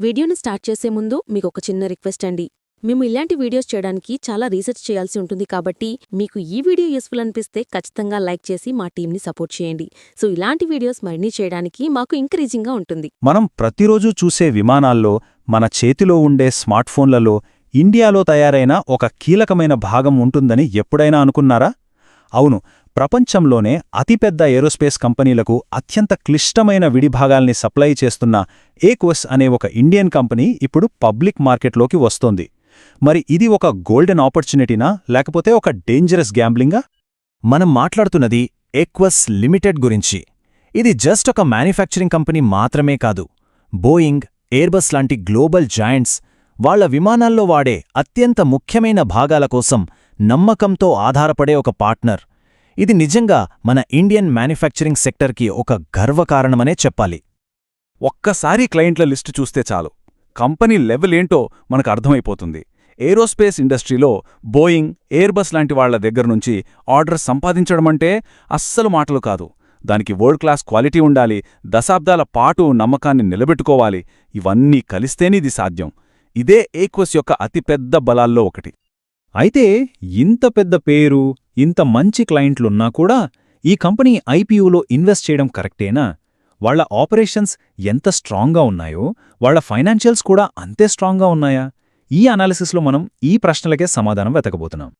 వీడియోని స్టార్ట్ చేసే ముందు మీకు ఒక చిన్న రిక్వెస్ట్ అండి. మేము ఇలాంటి వీడియోస్ చేయడానికి చాలా రీసెర్చ్ చేయాల్సి ఉంటుంది కాబట్టి మీకు ఈ వీడియో యూస్ఫుల్ అనిపిస్తే ఖచ్చితంగా లైక్ చేసి మా టీంని సపోర్ట్ చేయండి. సో ఇలాంటి వీడియోస్ మరిన్ని చేయడానికి మాకు ఎంకరేజింగ్గా ఉంటుంది. మనం ప్రతిరోజు చూసే విమానాల్లో మన చేతిలో ఉండే స్మార్ట్ఫోన్లలో ఇండియాలో తయారైన ఒక కీలకమైన భాగం ఉంటుందని ఎప్పుడైనా అనుకున్నారా? అవును ప్రపంచంలోనే అతిపెద్ద ఏరోస్పేస్ కంపెనీలకు అత్యంత క్లిష్టమైన విడిభాగాల్ని సప్లై చేస్తున్న ఏక్వస్ అనే ఒక ఇండియన్ కంపెనీ ఇప్పుడు పబ్లిక్ మార్కెట్లోకి వస్తోంది. మరి ఇది ఒక గోల్డెన్ ఆపర్చునిటీనా? లేకపోతే ఒక డేంజరస్ గ్యాంబ్లింగా? మనం మాట్లాడుతున్నది ఎక్వస్ లిమిటెడ్ గురించి. ఇది జస్ట్ ఒక మ్యానుఫ్యాక్చరింగ్ కంపెనీ మాత్రమే కాదు. బోయింగ్ ఎయిర్బస్ లాంటి గ్లోబల్ జాయింట్స్ వాళ్ళ విమానాల్లో వాడే అత్యంత ముఖ్యమైన భాగాల కోసం నమ్మకంతో ఆధారపడే ఒక పార్ట్నర్. ఇది నిజంగా మన ఇండియన్ మ్యానుఫ్యాక్చరింగ్ సెక్టర్కి ఒక గర్వకారణమనే చెప్పాలి. ఒక్కసారి క్లయింట్ల లిస్టు చూస్తే చాలు. కంపెనీ లెవెల్ ఏంటో మనకు అర్థమైపోతుంది. ఏరోస్పేస్ ఇండస్ట్రీలో బోయింగ్ ఎయిర్బస్ లాంటి వాళ్ళ దగ్గర్నుంచి ఆర్డర్ సంపాదించడమంటే అస్సలు మాటలు కాదు. దానికి వరల్డ్ క్లాస్ క్వాలిటీ ఉండాలి దశాబ్దాల పాటు నమ్మకాన్ని నిలబెట్టుకోవాలి ఇవన్నీ కలిస్తేనిది సాధ్యం. ఇదే ఏక్వస్ యొక్క అతిపెద్ద బలాల్లో ఒకటి. అయితే ఇంత పెద్ద పేరు ఇంత మంచి క్లయింట్లున్నా కూడా ఈ కంపెనీ ఐపీయూలో ఇన్వెస్ట్ చేయడం కరెక్టేనా? వాళ్ళ ఆపరేషన్స్ ఎంత స్ట్రాంగ్గా ఉన్నాయో వాళ్ళ ఫైనాన్షియల్స్ కూడా అంతే స్ట్రాంగ్గా ఉన్నాయా? ఈ అనాలిసిస్లో మనం ఈ ప్రశ్నలకే సమాధానం వెతకబోతున్నాం.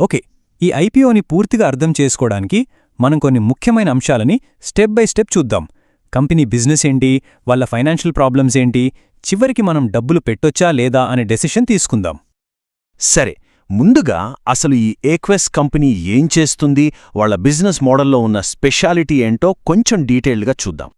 ఓకే ఈ ఐపీఓని పూర్తిగా అర్థం చేసుకోవడానికి మనం కొన్ని ముఖ్యమైన అంశాలని స్టెప్ బై స్టెప్ చూద్దాం. కంపెనీ బిజినెస్ ఏంటి? వాళ్ళ ఫైనాన్షియల్ ప్రాబ్లమ్స్ ఏంటి? చివరికి మనం డబ్బులు పెట్టొచ్చా లేదా అనే డెసిషన్ తీసుకుందాం. సరే ముందుగా అసలు ఈ ఏక్వెస్ కంపెనీ ఏం చేస్తుంది వాళ్ళ బిజినెస్ మోడల్లో ఉన్న స్పెషాలిటీ ఏంటో కొంచెం డీటెయిల్డ్గా చూద్దాం.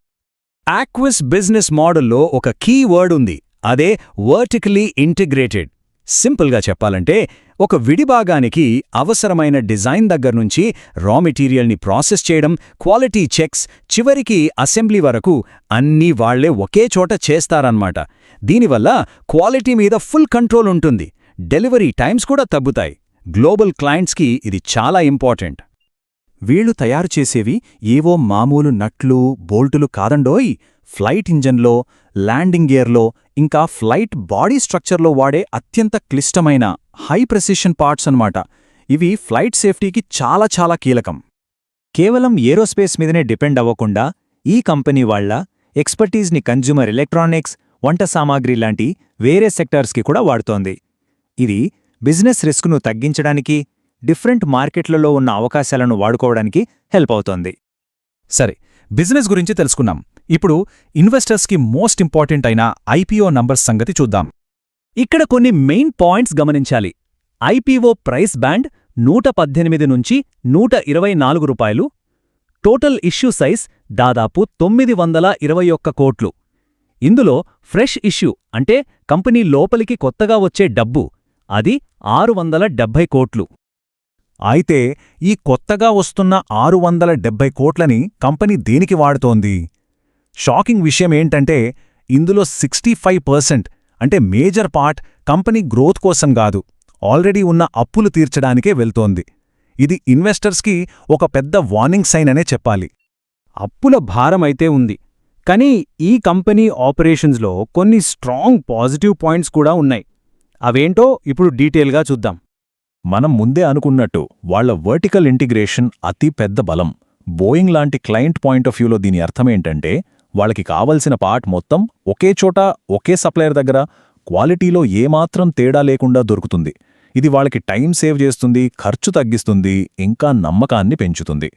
ఆక్వెస్ బిజినెస్ మోడల్లో ఒక కీ వర్డ్ ఉంది అదే వర్టికలీ ఇంటిగ్రేటెడ్. సింపుల్గా చెప్పాలంటే ఒక విడిభాగానికి అవసరమైన డిజైన్ దగ్గర్నుంచి రా మెటీరియల్ని ప్రాసెస్ చేయడం క్వాలిటీ చెక్స్ చివరికి అసెంబ్లీ వరకు అన్నీ వాళ్ళే ఒకే చోట చేస్తారన్నమాట. దీనివల్ల క్వాలిటీ మీద ఫుల్ కంట్రోల్ ఉంటుంది. డెలివరీ టైమ్స్ కూడా తగ్గుతాయి. గ్లోబల్ క్లయింట్స్కి ఇది చాలా ఇంపార్టెంట్. వీళ్ళు తయారు చేసేవి ఏవో మామూలు నట్లు బోల్టులు కాదండోయ్! ఫ్లైట్ ఇంజన్లో ల్యాండింగ్ గేర్లో ఇంకా ఫ్లైట్ బాడీ స్ట్రక్చర్లో వాడే అత్యంత క్లిష్టమైన హై ప్రెసిషన్ పార్ట్స్ అన్నమాట. ఇవి ఫ్లైట్ సేఫ్టీకి చాలా చాలా కీలకం. కేవలం ఏరోస్పేస్ మీదనే డిపెండ్ అవ్వకుండా ఈ కంపెనీ వాళ్ళ ఎక్స్పర్టీజ్ని కన్జ్యూమర్ ఎలక్ట్రానిక్స్ వంట సామాగ్రి లాంటి వేరే సెక్టార్స్కి కూడా వాడుతోంది. ఇది బిజినెస్ రిస్క్ను తగ్గించడానికి డిఫరెంట్ మార్కెట్లలో ఉన్న అవకాశాలను వాడుకోవడానికి హెల్ప్ అవుతోంది. సరే బిజినెస్ గురించి తెలుసుకున్నాం ఇప్పుడు ఇన్వెస్టర్స్కి మోస్ట్ ఇంపార్టెంట్ అయిన ఐపీఓ నంబర్స్ సంగతి చూద్దాం. ఇక్కడ కొన్ని మెయిన్ పాయింట్స్ గమనించాలి. ఐపీఓ ప్రైస్ బ్యాండ్ నూట పద్దెనిమిది నుంచి నూట ఇరవై నాలుగు రూపాయలు. టోటల్ ఇష్యూ సైజ్ దాదాపు తొమ్మిది వందల ఇరవై ఒక్క కోట్లు. ఇందులో ఫ్రెష్ ఇష్యూ అంటే కంపెనీ లోపలికి కొత్తగా వచ్చే డబ్బు అది ఆరు వందల డెబ్భై కోట్లు. అయితే ఈ కొత్తగా వస్తున్న ఆరు వందల డెబ్భై కోట్లని కంపెనీ దేనికి వాడుతోంది? షాకింగ్ విషయం ఏంటంటే ఇందులో సిక్స్టీ ఫైవ్ పర్సెంట్ అంటే మేజర్ పార్ట్ కంపెనీ గ్రోత్ కోసం కాదు ఆల్రెడీ ఉన్న అప్పులు తీర్చడానికే వెళ్తోంది. ఇది ఇన్వెస్టర్స్కి ఒక పెద్ద వార్నింగ్ సైన్ అనే చెప్పాలి. అప్పుల భారమైతే ఉంది కానీ ఈ కంపెనీ ఆపరేషన్స్లో కొన్ని స్ట్రాంగ్ పాజిటివ్ పాయింట్స్ కూడా ఉన్నాయి. అవేంటో ఇప్పుడు డీటెయిల్గా చూద్దాం. మనం ముందే అనుకున్నట్టు వాళ్ళ వర్టికల్ ఇంటిగ్రేషన్ అతి పెద్ద బలం. బోయింగ్ లాంటి క్లయింట్ పాయింట్ ఆఫ్ వ్యూలో దీని అర్థమేంటంటే వాళ్ళకి కావలసిన పార్ట్ మొత్తం ఒకే చోట ఒకే సప్లయర్ దగ్గర క్వాలిటీలో ఏమాత్రం తేడా లేకుండా దొరుకుతుంది. ఇది వాళ్ళకి టైం సేవ్ చేస్తుంది ఖర్చు తగ్గిస్తుంది ఇంకా నమ్మకాన్ని పెంచుతుంది.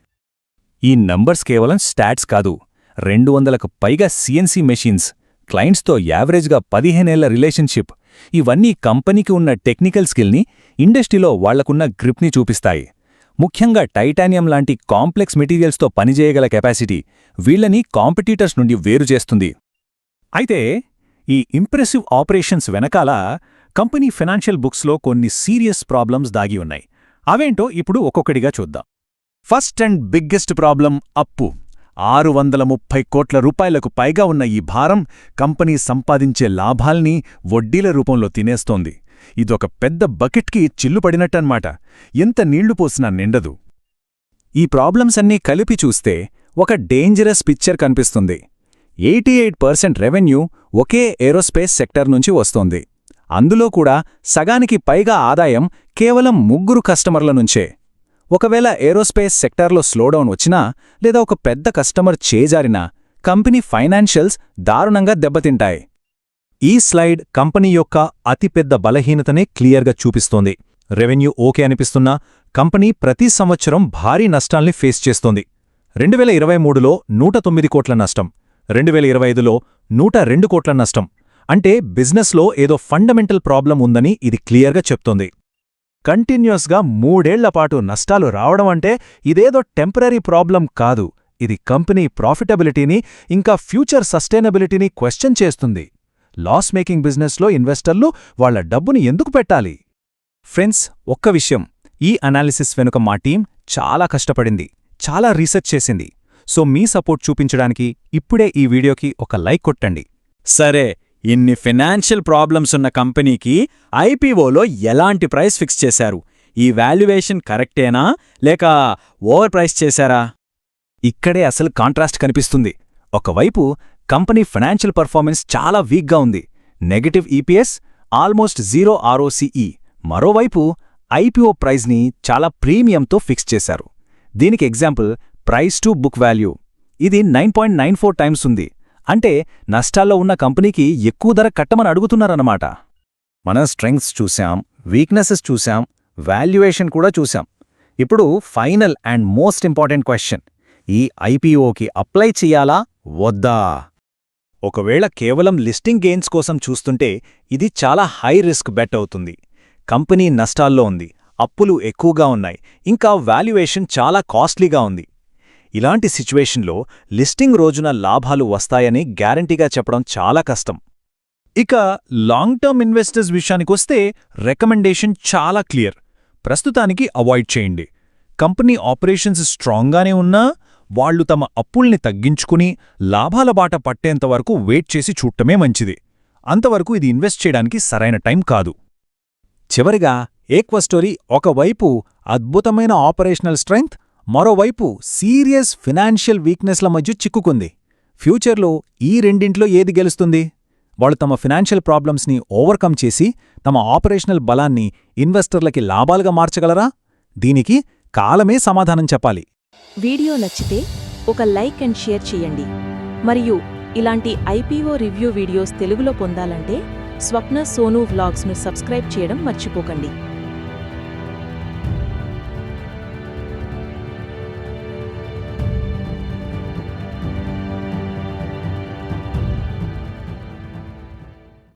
ఈ నంబర్స్ కేవలం స్టాట్స్ కాదు. రెండు వందలకు పైగా సిఎన్సీ మెషిన్స్ క్లయింట్స్తో యావరేజ్గా పదిహేనేళ్ళ రిలేషన్షిప్ ఇవన్నీ కంపెనీకి ఉన్న టెక్నికల్ స్కిల్ని ఇండస్ట్రీలో వాళ్ళకున్న గ్రిప్ని చూపిస్తాయి. ముఖ్యంగా టైటానియం లాంటి కాంప్లెక్స్ మెటీరియల్స్తో పనిచేయగల కెపాసిటీ వీళ్ళని కాంపిటీటర్స్ నుండి వేరు చేస్తుంది. అయితే ఈ ఇంప్రెసివ్ ఆపరేషన్స్ వెనకాల కంపెనీ ఫినాన్షియల్ బుక్స్లో కొన్ని సీరియస్ ప్రాబ్లమ్స్ దాగి ఉన్నాయి. అవేంటో ఇప్పుడు ఒక్కొక్కడిగా చూద్దాం. ఫస్ట్ అండ్ బిగ్గెస్ట్ ప్రాబ్లం అప్పు. ఆరు వందల ముప్పై కోట్ల రూపాయలకు పైగా ఉన్న ఈ భారం కంపెనీ సంపాదించే లాభాల్ని వడ్డీల రూపంలో తినేస్తోంది. ఇదొక పెద్ద బకెట్కి చిల్లుపడినట్టన్మాట ఎంత నీళ్ళు పోసినా నిండదు. ఈ ప్రాబ్లమ్స్ అన్నీ కలిపి చూస్తే ఒక డేంజరస్ పిక్చర్ కనిపిస్తుంది. ఎయిటీ ఎయిట్ పర్సెంట్ రెవెన్యూ ఒకే ఏరోస్పేస్ సెక్టర్ నుంచి వస్తోంది. అందులో కూడా సగానికి పైగా ఆదాయం కేవలం ముగ్గురు కస్టమర్ల నుంచే. ఒకవేళ ఏరోస్పేస్ సెక్టార్లో స్లోడౌన్ వచ్చినా లేదా ఒక పెద్ద కస్టమర్ చేజారినా కంపెనీ ఫైనాన్షియల్స్ దారుణంగా దెబ్బతింటాయి. ఈ స్లైడ్ కంపెనీ యొక్క అతిపెద్ద బలహీనతనే క్లియర్గా చూపిస్తోంది. రెవెన్యూ ఓకే అనిపిస్తున్నా కంపెనీ ప్రతి సంవత్సరం భారీ నష్టాల్ని ఫేస్ చేస్తోంది. రెండు వేల ఇరవై మూడులో నూట తొమ్మిది కోట్ల నష్టం రెండు వేల ఇరవై ఐదులో నూట రెండు కోట్ల నష్టం. అంటే బిజినెస్లో ఏదో ఫండమెంటల్ ప్రాబ్లం ఉందని ఇది క్లియర్గా చెప్తోంది. కంటిన్యూస్గా మూడేళ్ళపాటు నష్టాలు రావడం అంటే ఇదేదో టెంపరీ ప్రాబ్లం కాదు. ఇది కంపెనీ ప్రాఫిటబిలిటీని ఇంకా ఫ్యూచర్ సస్టైనబిలిటీని క్వశ్చన్ చేస్తుంది. లాస్ మేకింగ్ బిజినెస్లో ఇన్వెస్టర్లు వాళ్ళ డబ్బుని ఎందుకు పెట్టాలి? ఫ్రెండ్స్ ఒక్క విషయం. ఈ అనాలిసిస్ వెనుక మా టీం చాలా కష్టపడింది చాలా రీసెర్చ్ చేసింది. సో మీ సపోర్ట్ చూపించడానికి ఇప్పుడే ఈ వీడియోకి ఒక లైక్ కొట్టండి. సరే ఇన్ని ఫినాన్షియల్ ప్రాబ్లమ్స్ ఉన్న కంపెనీకి ఐపీఓలో ఎలాంటి ప్రైస్ ఫిక్స్ చేశారు? ఈ వాల్యుయేషన్ కరెక్టేనా? లేక ఓవర్ ప్రైస్ చేశారా? ఇక్కడే అసలు కాంట్రాస్ట్ కనిపిస్తుంది. ఒకవైపు కంపెనీ ఫైనాన్షియల్ పర్ఫార్మెన్స్ చాలా వీక్గా ఉంది. Negative EPS almost zero ROCE మరోవైపు ఐపీఓ ప్రైజ్ని చాలా ప్రీమియంతో ఫిక్స్ చేశారు. దీనికి example price to book value. ఇది nine point nine four times ఉంది. అంటే నష్టాల్లో ఉన్న కంపెనీకి ఎక్కువ ధర కట్టమని అడుగుతున్నారన్నమాట. మన స్ట్రెంగ్స్ చూశాం వీక్నెసెస్ చూశాం వాల్యుయేషన్ కూడా చూశాం. ఇప్పుడు final and most important question ఈ ఐపీఓకి అప్లై చెయ్యాలా వద్దా? ఒకవేళ కేవలం లిస్టింగ్ గెయిన్స్ కోసం చూస్తుంటే ఇది చాలా హై రిస్క్ బెట్ అవుతుంది. కంపెనీ నష్టాల్లో ఉంది అప్పులు ఎక్కువగా ఉన్నాయి ఇంకా వాల్యుయేషన్ చాలా కాస్ట్లీగా ఉంది. ఇలాంటి సిచ్యువేషన్లో లిస్టింగ్ రోజున లాభాలు వస్తాయని గ్యారంటీగా చెప్పడం చాలా కష్టం. ఇక లాంగ్ టర్మ్ ఇన్వెస్టర్స్ విషయానికొస్తే రికమెండేషన్ చాలా క్లియర్. ప్రస్తుతానికి అవాయిడ్ చేయండి. కంపెనీ ఆపరేషన్స్ స్ట్రాంగ్గానే ఉన్నా వాళ్ళు తమ అప్పుల్ని తగ్గించుకుని లాభాల బాట పట్టేంతవరకు వెయిట్ చేసి చూడటమే మంచిది. అంతవరకు ఇది ఇన్వెస్ట్ చేయడానికి సరైన టైం కాదు. చివరిగా ఏక్వ స్టోరీ ఒకవైపు అద్భుతమైన ఆపరేషనల్ స్ట్రెంగ్త్ మరోవైపు సీరియస్ ఫినాన్షియల్ వీక్నెస్ల మధ్య చిక్కుకుంది. ఫ్యూచర్లో ఈ రెండింట్లో ఏది గెలుస్తుంది? వాళ్ళు తమ ఫినాన్షియల్ ప్రాబ్లమ్స్ని ఓవర్కమ్ చేసి తమ ఆపరేషనల్ బలాన్ని ఇన్వెస్టర్లకి లాభాలుగా మార్చగలరా? దీనికి కాలమే సమాధానం చెప్పాలి. వీడియో నచ్చితే ఒక లైక్ అండ్ షేర్ చేయండి. మరియు ఇలాంటి ఐపీఓ రివ్యూ వీడియోస్ తెలుగులో పొందాలంటే స్వప్న సోను వ్లాగ్స్ను సబ్స్క్రైబ్ చేయడం మర్చిపోకండి.